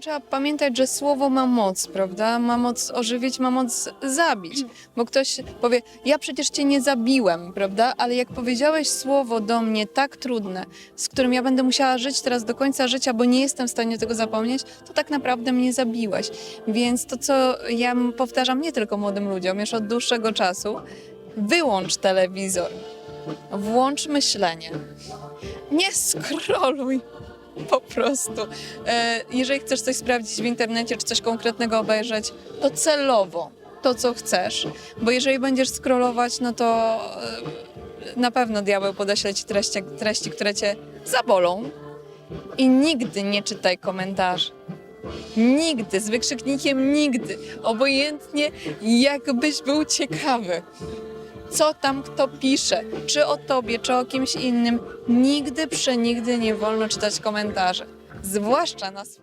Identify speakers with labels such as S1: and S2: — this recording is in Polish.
S1: trzeba pamiętać, że słowo ma moc, prawda? Ma moc ożywić, ma moc zabić. Bo ktoś powie, ja przecież cię nie zabiłem, prawda? Ale jak powiedziałeś słowo do mnie tak trudne, z którym ja będę musiała żyć teraz do końca życia, bo nie jestem w stanie tego zapomnieć, to tak naprawdę mnie zabiłeś. Więc to, co ja powtarzam nie tylko młodym ludziom, już od dłuższego czasu, wyłącz telewizor, włącz myślenie. Nie skroluj. Po prostu. E, jeżeli chcesz coś sprawdzić w internecie, czy coś konkretnego obejrzeć, to celowo to, co chcesz. Bo jeżeli będziesz scrollować, no to e, na pewno diabeł podeśle ci treści, treści, które cię zabolą. I nigdy nie czytaj komentarzy. Nigdy, z wykrzyknikiem nigdy. Obojętnie jakbyś był ciekawy co tam kto pisze, czy o tobie, czy o kimś innym. Nigdy, przenigdy nie wolno czytać komentarzy. Zwłaszcza na